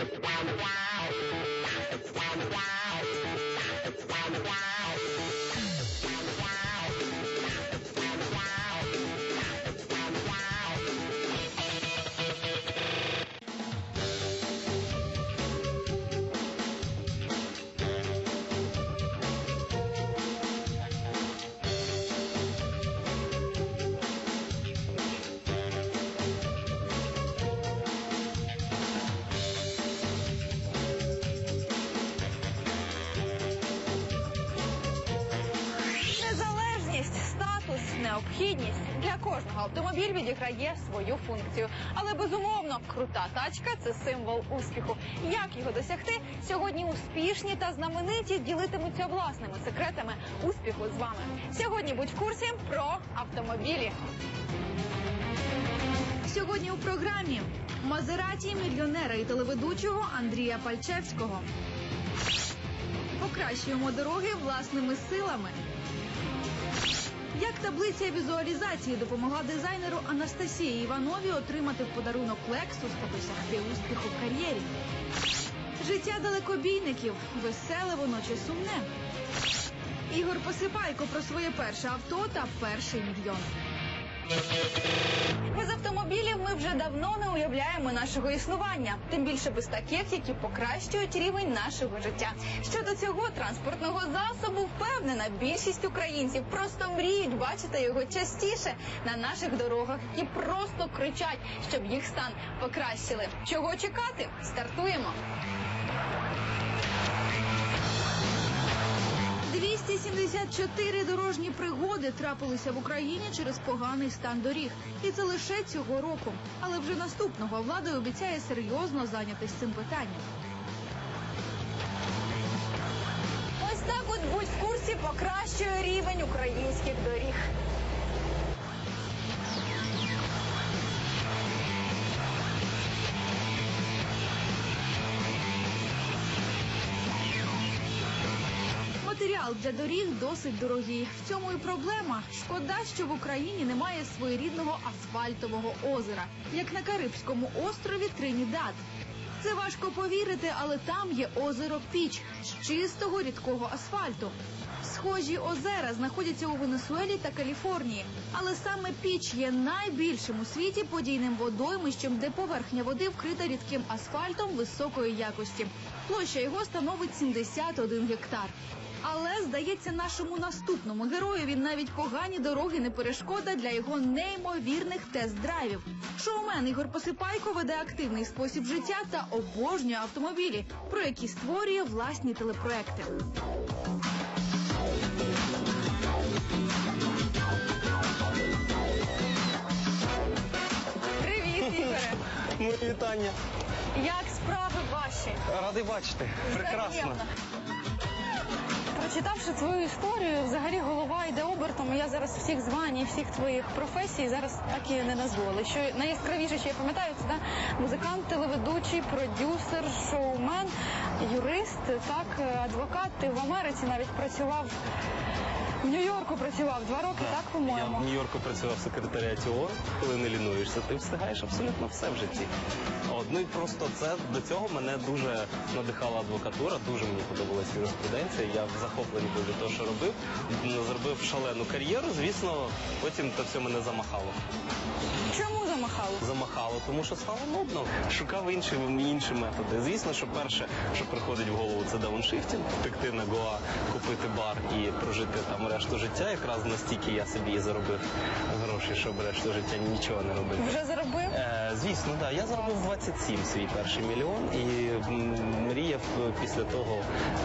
Yeah. Автомобіль відіграє свою функцію. Але безумовно, крута тачка це символ успіху. Як його досягти? Сьогодні успішні та знамениті ділитимуться власними секретами успіху з вами. Сьогодні будь в курсі про автомобілі. Сьогодні у програмі Мазераті мільйонера і телеведучого Андрія Пальчевського. Покращуємо дороги власними силами. Як таблиця візуалізації допомогла дизайнеру Анастасії Іванові отримати в подарунок Lexus та досягти успіху в кар'єрі? Життя далекобійників веселе воно чи сумне. Ігор Посипайко про своє перше авто та перший мільйон. Без автомобілів ми вже давно не уявляємо нашого існування, тим більше без таких, які покращують рівень нашого життя. Щодо цього транспортного засобу, впевнена, більшість українців просто мріють бачити його частіше на наших дорогах і просто кричать, щоб їх стан покращили. Чого чекати? Стартуємо. 274 дорожні пригоди трапилися в Україні через поганий стан доріг. І це лише цього року. Але вже наступного влада обіцяє серйозно зайнятися цим питанням. Ось так от будь в курсі покращує рівень українських доріг. Матеріал для доріг досить дорогий. В цьому і проблема. Шкода, що в Україні немає своєрідного асфальтового озера, як на Карибському острові Тринідад. Це важко повірити, але там є озеро Піч з чистого рідкого асфальту. Схожі озера знаходяться у Венесуелі та Каліфорнії, але саме Піч є найбільшим у світі подійним водоймищем, де поверхня води вкрита рідким асфальтом високої якості. Площа його становить 71 гектар. Але здається, нашому наступному героєві навіть погані дороги не перешкода для його неймовірних тест-драйвів. Шоумен Ігор Посипайко веде активний спосіб життя та обожнює автомобілі, про які створює власні телепроекти. Привіт, Ігоре! Мої вітання. Як справи ваші? Радий бачити. Прекрасно. Взаємно. Прочитавши твою історію, взагалі голова йде обертом. Я зараз всіх звань всіх твоїх професій зараз так і не назвали. Що найяскравіше, що я пам'ятаю, це да, музикант, телеведучий, продюсер, шоумен, юрист, так, адвокат. Ти в Америці навіть працював. В Нью-Йорку працював два роки, так, Я по-моєму. в Нью-Йорку працював в секретаріаті ООН. Коли не лінуєшся, ти встигаєш абсолютно все в житті. От, ну і просто це до цього мене дуже надихала адвокатура, дуже мені подобалась юриспруденція. Я в захопленні був від того, що робив. Зробив шалену кар'єру. Звісно, потім це все мене замахало. Чому замахали? Замахало, тому що стало нудно. Шукав інші, інші методи. Звісно, що перше, що приходить в голову, це дауншифтінг, втекти на Гоа, купити бар і прожити там решту життя. Якраз настільки я собі і заробив гроші, щоб решту життя нічого не робити. Вже заробив? Звісно, да. Я заробив 27 свій перший мільйон і мріяв після того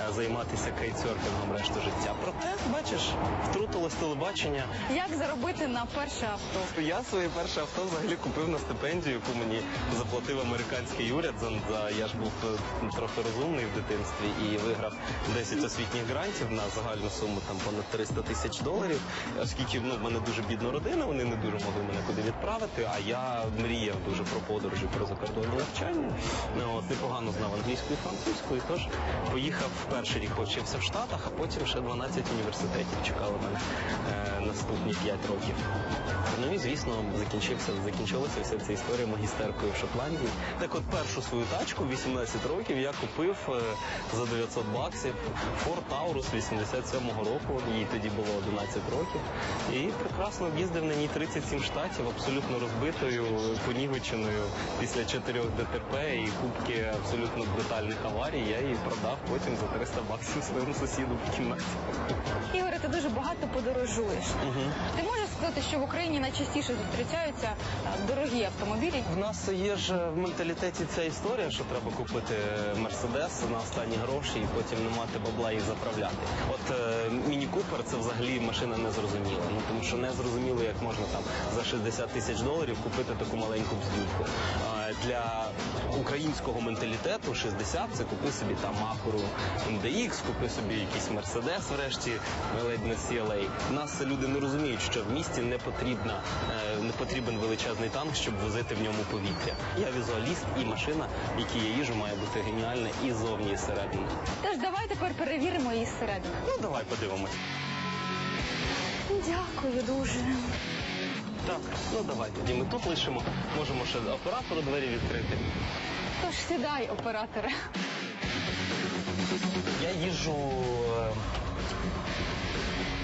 е, займатися кейтсерфінгом решту життя. Проте, бачиш, втрутилось телебачення. Як заробити на перше авто? Я своє перше авто взагалі купив на стипендію, яку мені заплатив американський уряд. За, за- я ж був е, трохи розумний в дитинстві і виграв 10 освітніх грантів на загальну суму там понад 300 тисяч доларів. Оскільки ну, в мене дуже бідна родина, вони не дуже могли мене куди відправити. А я мріяв дуже дуже про подорожі, про закордонні навчання. Ну, От непогано знав англійську і французьку, тож поїхав перший рік повчився в Штатах, а потім ще 12 університетів чекали мене е, наступні 5 років. Ну і звісно, закінчився, закінчилася вся ця історія магістеркою в Шотландії. Так от першу свою тачку в 18 років я купив е, за 900 баксів Ford Taurus 87-го року. Їй тоді було 11 років. І прекрасно їздив на ній 37 штатів, абсолютно розбитою, понівеченою після чотирьох ДТП і кубки абсолютно брутальних аварій. Я її продав потім за 300 баксів своєму сусіду в кімнаті. Ігоре, ти дуже багато подорожуєш. Угу. Ти можеш сказати, що в Україні найчастіше зустрічаються дорогі автомобілі? В нас є ж в менталітеті ця історія, що треба купити мерседес на останні гроші і потім не мати бабла їх заправляти. От е, Міні Купер це взагалі машина незрозуміла. Ну тому що не зрозуміло, як можна там за 60 тисяч доларів купити таку маленьку бздюльку. А для українського менталітету 60 це купи собі там Acura MDX, купи собі якийсь Мерседес, врешті ледь не CLA. Нас люди не розуміють, що в місті не потрібна, е, не потрібен величезний танк, щоб возити в ньому повітря. Я візуаліст і машина, в якій я їжу, має бути геніальна і зовні, і зсередини. Тож давай тепер перевіримо її зсередини. Ну давай подивимось. Дякую дуже. Так, ну давай тоді ми тут лишимо. Можемо ще оператору двері відкрити. Тож сідай, операторе. Я їжджу. е,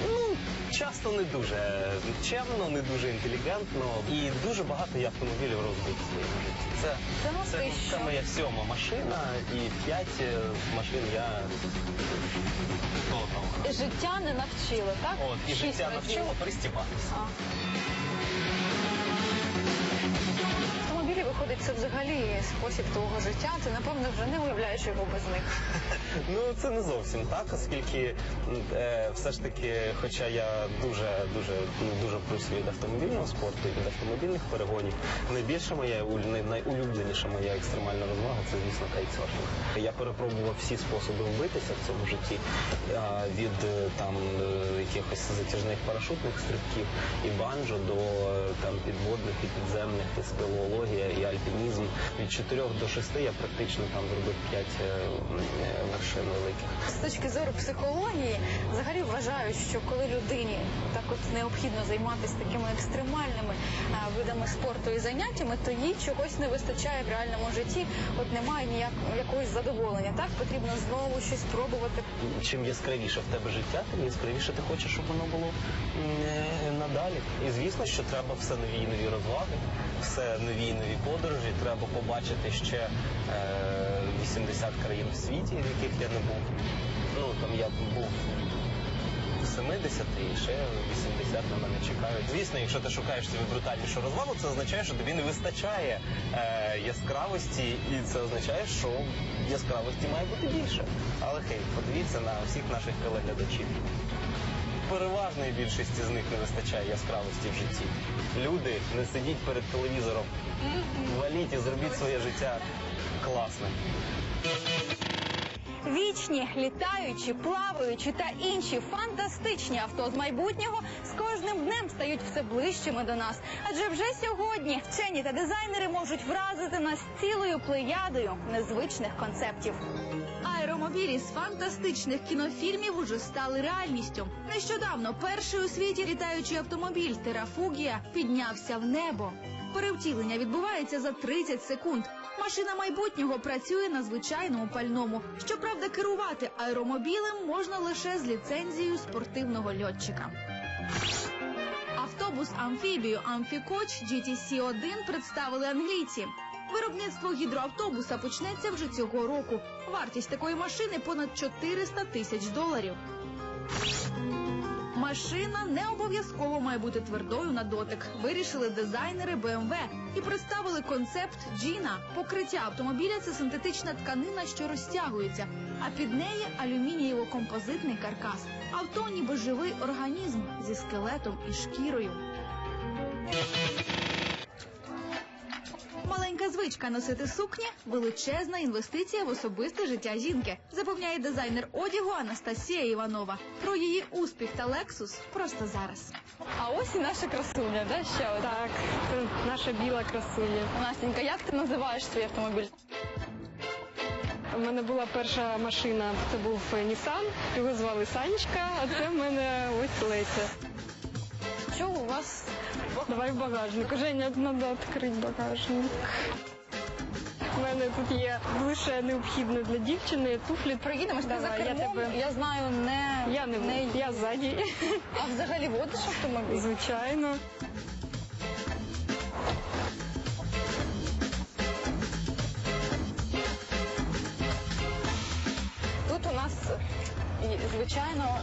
Ну, часто не дуже чемно, не дуже інтелігентно. І дуже багато я автомобілів розбив в своєму житті. Це, Це ну це, це моя сьома машина, і п'ять е, машин я. Життя не навчило, так? От, і Шість життя навчило пристібатися. Виходить, це взагалі спосіб твого життя. Ти напевно вже не уявляєш його без них. Ну це не зовсім так, оскільки е, все ж таки, хоча я дуже дуже ну, дуже плюсую від автомобільного спорту і від автомобільних перегонів, найбільша моя уль- найулюбленіша моя екстремальна розвага це звісно кайтсерфінг. Я перепробував всі способи вбитися в цьому житті а, від е, там е, якихось затяжних парашутних стрибків і банджо до е, там підводних і підземних і спелеологія і альпінізм. Від 4 до 6 я практично там зробив 5 вершин великих. З точки зору психології, взагалі вважаю, що коли людині так от необхідно займатися такими екстремальними видами спорту і заняттями, то їй чогось не вистачає в реальному житті. От немає ніяк якогось задоволення. Так потрібно знову щось пробувати. Чим яскравіше в тебе життя, тим яскравіше ти хочеш, щоб воно було е, надалі. І звісно, що треба все нові і нові розваги, все нові і нові подорожі. Треба побачити ще е, 80 країн в світі, в яких я не був. Ну там я був. в 70 і ще 80 на мене чекають. Звісно, якщо ти шукаєш собі брутальнішу розвагу, це означає, що тобі не вистачає е, яскравості, і це означає, що яскравості має бути більше. Але хей, подивіться на всіх наших телеглядачів. Переважної більшості з них не вистачає яскравості в житті. Люди, не сидіть перед телевізором, валіть і зробіть своє життя класним. Вічні, літаючі, плаваючі та інші фантастичні авто з майбутнього з кожним днем стають все ближчими до нас. Адже вже сьогодні вчені та дизайнери можуть вразити нас цілою плеядою незвичних концептів. Аеромобілі з фантастичних кінофільмів уже стали реальністю. Нещодавно перший у світі літаючий автомобіль Терафугія піднявся в небо. Перевтілення відбувається за 30 секунд. Машина майбутнього працює на звичайному пальному. Щоправда, керувати аеромобілем можна лише з ліцензією спортивного льотчика. Автобус амфібію Амфікоч GTC-1 представили англійці. Виробництво гідроавтобуса почнеться вже цього року. Вартість такої машини понад 400 тисяч доларів. Машина не обов'язково має бути твердою на дотик. Вирішили дизайнери BMW і представили концепт Джіна. Покриття автомобіля це синтетична тканина, що розтягується, а під неї алюмінієво-композитний каркас. Авто ніби живий організм зі скелетом і шкірою. Маленька звичка носити сукні величезна інвестиція в особисте життя жінки, запевняє дизайнер одягу Анастасія Іванова. Про її успіх та лексус просто зараз. А ось і наша красуня, да? Ще одна. Так, це наша біла красуня. Настенька, як ти називаєш свій автомобіль? У мене була перша машина, це був Nissan, його звали Санечка, а це в мене ось Леся. Вас? Давай в багажник. Женя, треба відкрити багажник. У мене тут є лише необхідне для дівчини туфлі. Приїдемо, ти за Давай, я кермом, тебе- я знаю, не... Я не, не... я ззаді. А взагалі водиш автомобіль? Звичайно. Звичайно,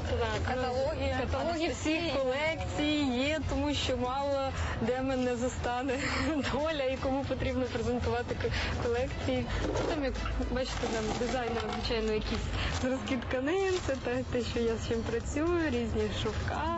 каталоги. Каталоги всіх колекцій є, тому що мало де мене застане доля і кому потрібно презентувати колекції. Там, як бачите, там дизайнер, звичайно, якісь зразки тканин, це те, те, що я з чим працюю, різні шовка.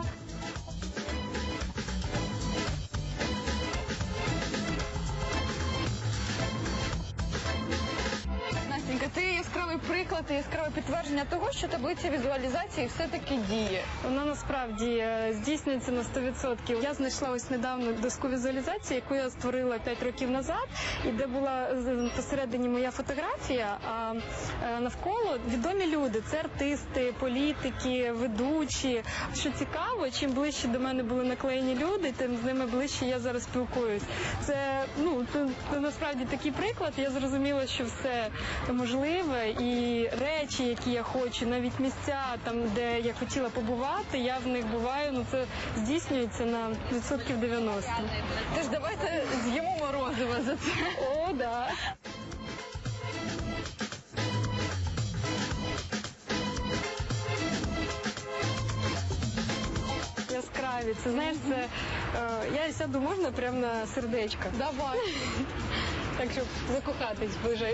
Яскравий яскраве підтвердження того, що таблиця візуалізації все-таки діє. Вона насправді е, здійснюється на 100%. Я знайшла ось недавно доску візуалізації, яку я створила 5 років назад, і де була е, посередині моя фотографія. А е, навколо відомі люди: це артисти, політики, ведучі. Що цікаво, чим ближче до мене були наклеєні люди, тим з ними ближче я зараз спілкуюсь. Це ну це, це насправді такий приклад. Я зрозуміла, що все можливе, і речі, які я хочу, навіть місця там, де я хотіла побувати, я в них буваю. Ну це здійснюється на відсотків 90. Тож давайте з'їмо морозиво за це. О, да. Яскраві. Це знаєш, це е, я сяду можна прямо на сердечко. Давай. Так щоб закохатись вже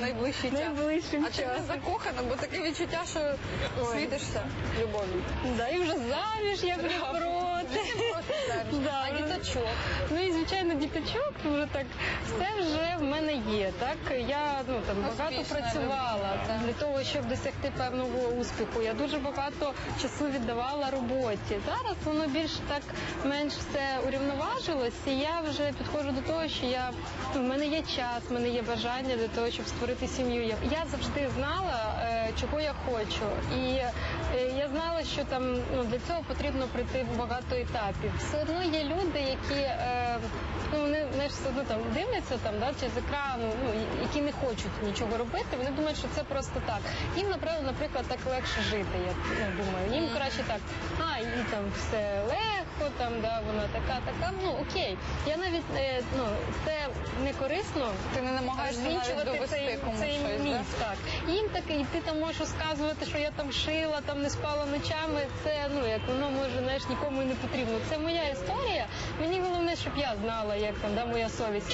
Найближчий час. найближчим А ти не часом. закохана, бо таке відчуття, що світишся любов'ю. Да, і вже заміж я вже проти. Да, А діточок. Ну і звичайно, діточок вже так все вже в мене є. Так я ну там багато Успішна працювала людина, для того, щоб досягти певного успіху. Я дуже багато часу віддавала роботі. Зараз воно більш так менш все урівноважилось, і я вже підходжу до того, що я ну, в мене є час, в мене є бажання для того, щоб створити сім'ю. Я, завжди знала, е, чого я хочу, і я знала, що там ну для цього потрібно пройти багато етапів. Все одно є люди, які е, ну вони знаєш, все одно там дивляться там, да, чи з екрану, ну які не хочуть нічого робити. Вони думають, що це просто так. Їм наприклад, наприклад, так легше жити. Я ну, думаю, їм краще так, а і там все легко, там да, вона така, така. Ну окей. Я навіть е, ну це не корисно. Ти не намагаєшся навіть довести цей, комусь цей щось, міф, да? так. Їм таке, і ти там можеш розказувати, що я там шила, там не спала ночами. Це ну як воно може знаєш, нікому не потрібно. Це моя історія. Мені головне, щоб я знала, як там да моя совість.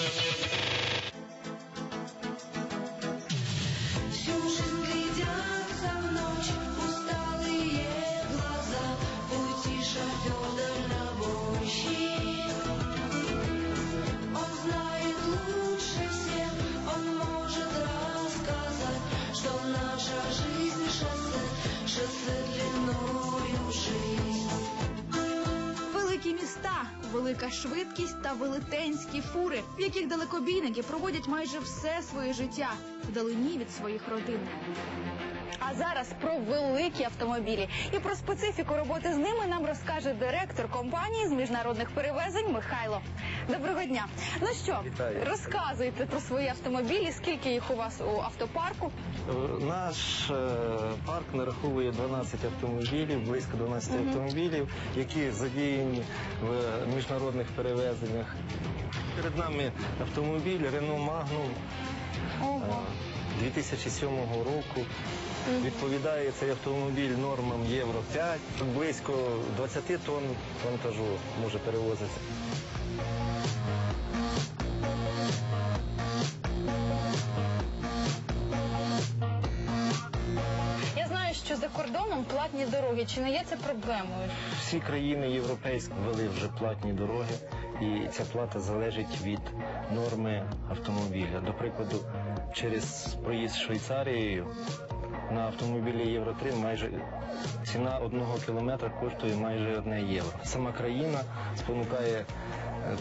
Велика швидкість та велетенські фури, в яких далекобійники проводять майже все своє життя вдалині від своїх родин. А зараз про великі автомобілі і про специфіку роботи з ними нам розкаже директор компанії з міжнародних перевезень Михайло. Доброго дня. Ну що, Вітаю. розказуйте про свої автомобілі, скільки їх у вас у автопарку? Е, Наш е, парк нараховує 12 автомобілів, близько 12 автомобілів, які задіяні в міжнародних перевезеннях. Перед нами автомобіль Renault Magnum 2007 року. Відповідає цей автомобіль нормам Євро 5. Близько 20 тонн вантажу може перевозити. Я знаю, що за кордоном платні дороги. Чи не є це проблемою? Всі країни європейські ввели вже платні дороги, і ця плата залежить від норми автомобіля. До прикладу, через проїзд Швейцарією на автомобілі Євро 3 майже ціна одного кілометра коштує майже одне євро. Сама країна спонукає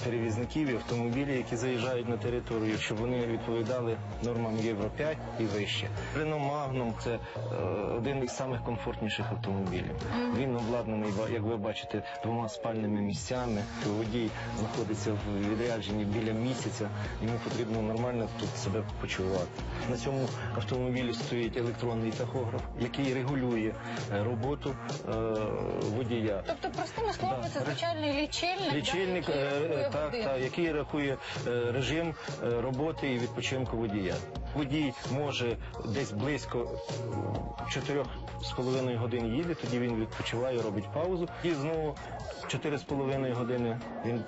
перевізників і автомобілів, які заїжджають на територію, щоб вони відповідали нормам Євро 5 і вище. Renault Magnum – це е, один із самих комфортніших автомобілів. Він обладнаний, як ви бачите, двома спальними місцями. Водій знаходиться в відрядженні біля місяця. Йому потрібно нормально тут себе почувати. На цьому автомобілі стоїть електронний тахограф, який регулює е, роботу е, водія. Тобто, простими словами, Да. це звичайний лічильник, Лічильник, да, який рахує так, години. так, який рахує е, режим е, роботи і відпочинку водія. Водій може десь близько 4,5 годин їде, тоді він відпочиває, робить паузу. І знову 4,5 години він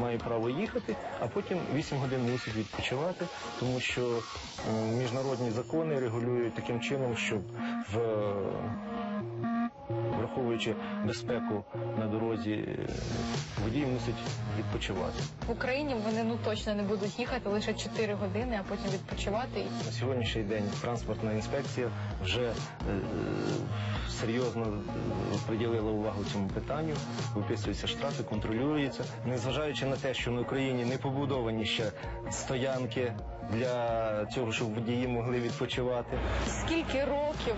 має право їхати, а потім 8 годин мусить відпочивати, тому що е, міжнародні закони регулюють таким чином, щоб в враховуючи безпеку на дорозі, е, водій мусить відпочивати. В Україні вони ну точно не будуть їхати лише 4 години, а потім відпочивати. На сьогоднішній день транспортна інспекція вже е, е, серйозно е, приділила увагу цьому питанню, виписуються штрафи, контролюються. Незважаючи на те, що на Україні не побудовані ще стоянки для цього, щоб водії могли відпочивати. Скільки років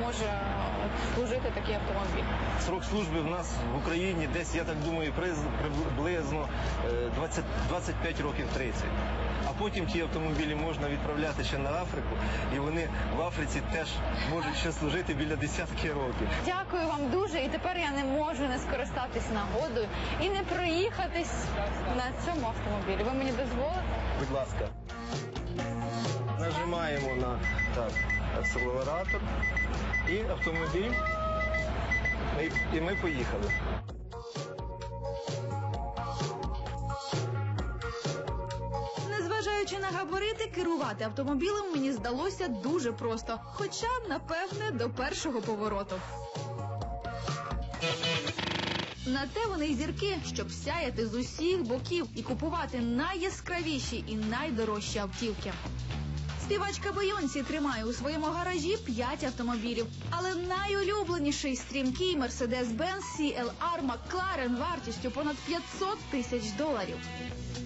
може е, служити такий автомобіль? Срок служби в нас в Україні десь, я так думаю, приблизно е, 20, 25 років 30. А потім ті автомобілі можна відправляти ще на Африку, і вони в Африці теж можуть ще служити біля десятки років. Дякую вам дуже, і тепер я не можу не скористатись нагодою і не проїхатись на цьому автомобілі. Ви мені дозволите? Будь ласка. Нажимаємо на так, акселератор і автомобіль. І- І ми поїхали. Незважаючи на габарити, керувати автомобілем мені здалося дуже просто, хоча, напевне, до першого повороту. На те вони й зірки, щоб сяяти з усіх боків і купувати найяскравіші і найдорожчі автівки. Співачка Бейонсі тримає у своєму гаражі 5 автомобілів, але найулюбленіший стрімкий Mercedes-Benz CLR McLaren вартістю понад 500 тисяч доларів.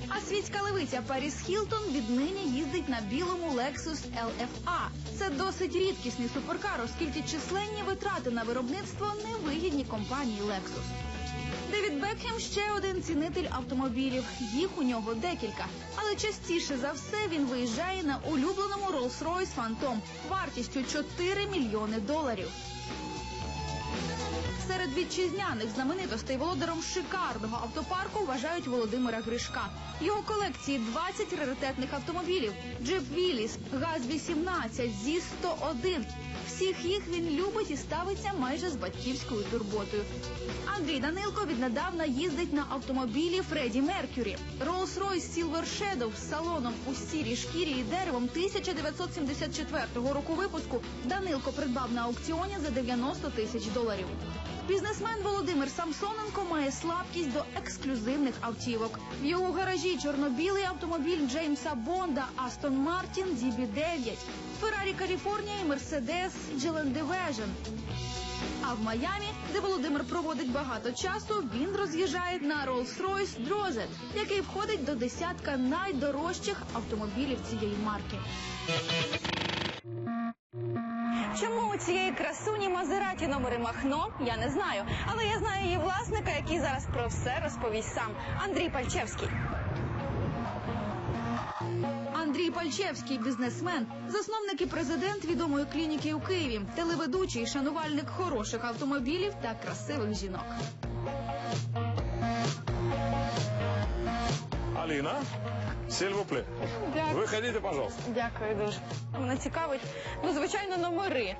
А світська левиця Паріс Хілтон віднині їздить на білому Lexus LFA. Це досить рідкісний суперкар, оскільки численні витрати на виробництво невигідні компанії Lexus. Девід Бекхем ще один цінитель автомобілів. Їх у нього декілька. Але частіше за все він виїжджає на улюбленому Rolls-Royce Phantom вартістю 4 мільйони доларів. Серед вітчизняних знаменитостей володаром шикарного автопарку вважають Володимира Гришка. Його колекції 20 раритетних автомобілів: Джип Віліс, ГАЗ-18, ЗІС-101. Всіх їх він любить і ставиться майже з батьківською турботою. Андрій Данилко віднедавна їздить на автомобілі Фредді Меркюрі. Rolls-Royce Silver Shadow з салоном у сірій шкірі і деревом 1974 року випуску Данилко придбав на аукціоні за 90 тисяч доларів. Бізнесмен Володимир Самсоненко має слабкість до ексклюзивних автівок. В його гаражі чорно-білий автомобіль Джеймса Бонда Астон Мартін DB9, Феррарі Каліфорнія і Мерседес Джелен Division. А в Майамі, де Володимир проводить багато часу, він роз'їжджає на Rolls-Royce Drozet, який входить до десятка найдорожчих автомобілів цієї марки. Чому у цієї красуні Мазераті номери Махно, я не знаю. Але я знаю її власника, який зараз про все розповість сам. Андрій Пальчевський. Андрій Пальчевський, бізнесмен, засновник і президент відомої клініки у Києві, телеведучий, шанувальник хороших автомобілів та красивих жінок. Алина, сільвопле Дякую. Выходите, пожалуйста. Дякую дуже. Мене цікавить, ну, звичайно, номери.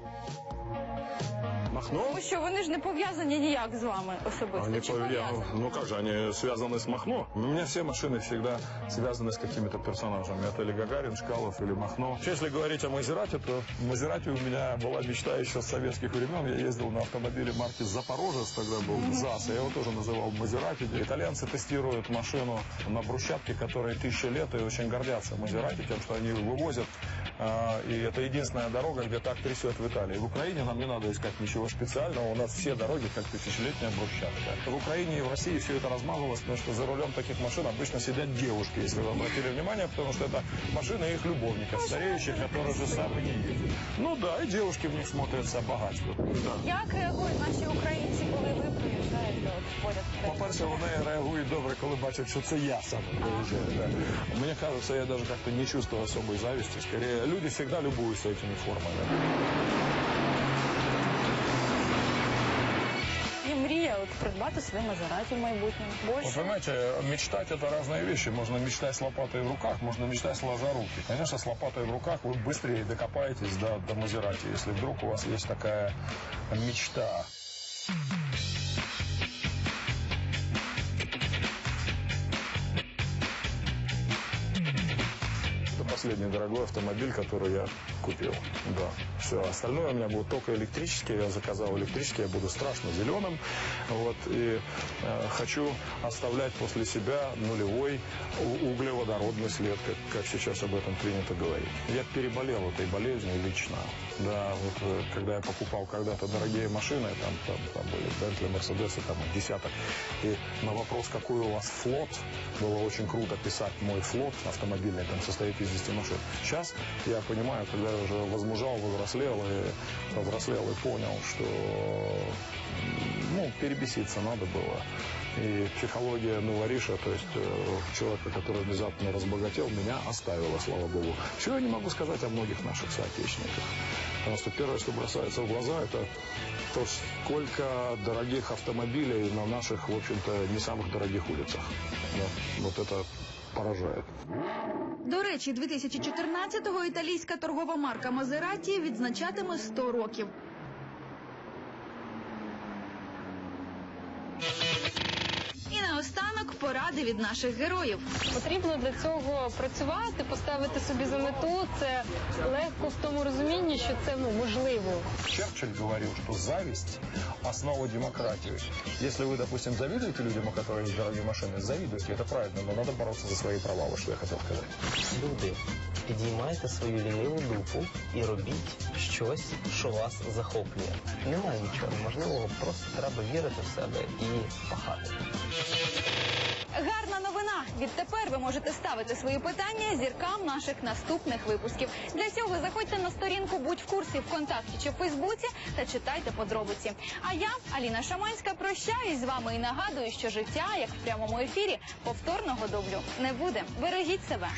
Махно? Тому що вони ж не пов'язані ніяк з вами особисто. Они Чи пове- пов'язані? Ну как же, они связаны с Махно? У меня все машины всегда связаны с какими-то персонажами. Это или Гагарин, Шкалов, или Махно. Если говорить о Мазерате, то в Мазерате у меня была мечта еще с советских времен. Я ездил на автомобиле марки Запорожец, тогда был ЗАЗ. Я его тоже называл Мазерати. Итальянцы тестируют машину на брусчатке, которая тысяча лет, и очень гордятся Мазерати тем, что они вывозят. А, И это единственная дорога, где так трясет в Италии. В Украине нам не надо искать ничего специального. У нас все дороги как тысячелетняя брусчатка. В Украине и в России все это размазалось, потому что за рулем таких машин обычно сидят девушки, если вы обратили внимание, потому что это машины их любовников, стареющих, которые же сами не ездят. Ну да, и девушки в них смотрятся богатство. Да. Як реагують наші українці, коли ви приїжджаєте от поряд? По-перше, вони реагують добре, коли бачать, що це я сам приїжджаю. Да. Мне кажется, я даже как-то не чувствую особой зависти. Скорее, люди всегда любуются этими формами. І мрія от придбати собі Мазераті в майбутньому. Вы Більше. понимаете, мечтать это разные вещи. Можно мечтать с лопатой в руках, можно мечтать сложа руки. Конечно, с лопатой в руках вы быстрее докопаетесь до, до Мазерати, если вдруг у вас есть такая мечта. Последний дорогой автомобиль, который я купил. Да, все. Остальное у меня будет только электрический. Я заказал электрический, я буду страшно зеленым. Вот, и э, хочу оставлять после себя нулевой углеводородный след, как, как сейчас об этом принято говорить. Я переболел этой болезнью лично. Да, вот э, когда я покупал когда-то дорогие машины, там, там, там были Бентли, Мерседесы, там десяток. И на вопрос, какой у вас флот, было очень круто писать мой флот автомобильный, там состоит из 10 машин. Сейчас я понимаю, когда я уже возмужал, возрослел и повзрослел и понял, что ну, перебеситься надо было. И психология новориша, то есть э, человека, который внезапно разбогател, меня оставила, слава богу. Чего я не могу сказать о многих наших соотечественниках. Потому что первое, что бросается в глаза, это то, сколько дорогих автомобилей на наших, в общем-то, не самых дорогих улицах. Да, вот это поражает. До речі, 2014-го італійська торгова марка Мазераті відзначатиме 100 років. І наостанок поради від наших героїв. Потрібно для цього працювати, поставити собі за мету. Це легко в тому розумінні, що це ну можливо. Черчилль говорил, что зависть – основа демократии. Если вы, допустим, завидуете людям, у которых есть дорогие машины, завидуйте, это правильно, но надо бороться за свои права, вот что я хотел сказать. Люди, підіймайте свою ліниву дупу і робіть щось, що вас захоплює. Немає нічого неможливого, просто треба вірити в себе і пахати. Відтепер ви можете ставити свої питання зіркам наших наступних випусків. Для цього заходьте на сторінку Будь в курсі ВКонтакті чи в Фейсбуці та читайте подробиці. А я, Аліна Шаманська, прощаюсь з вами і нагадую, що життя, як в прямому ефірі, повторного дублю не буде. Бережіть себе.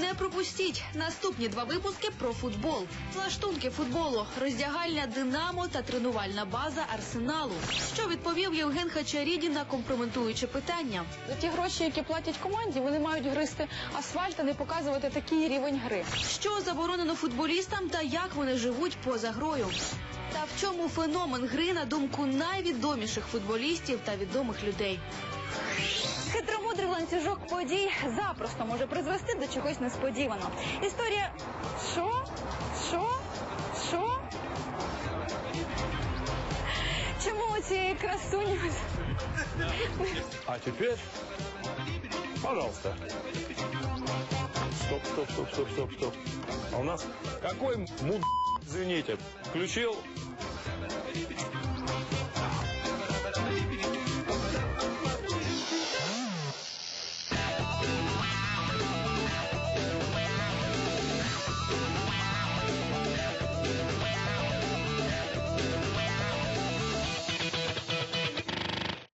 Не пропустіть наступні два випуски про футбол, лаштунки футболу, роздягальня Динамо та тренувальна база Арсеналу. Що відповів Євген Хачаріді на компрометуюче питання? За ті гроші, які платять команді, вони мають гристи асфальт, а не показувати такий рівень гри. Що заборонено футболістам та як вони живуть поза грою? Та в чому феномен гри на думку найвідоміших футболістів та відомих людей? Хитромудрий ланцюжок подій запросто може призвести до чогось несподіваного. Історія що? Що? Що? Чому у цієї красуні? А теперь, Пожалуйста. Стоп, стоп, стоп, стоп, стоп, стоп. А у нас какой муд, извините, включил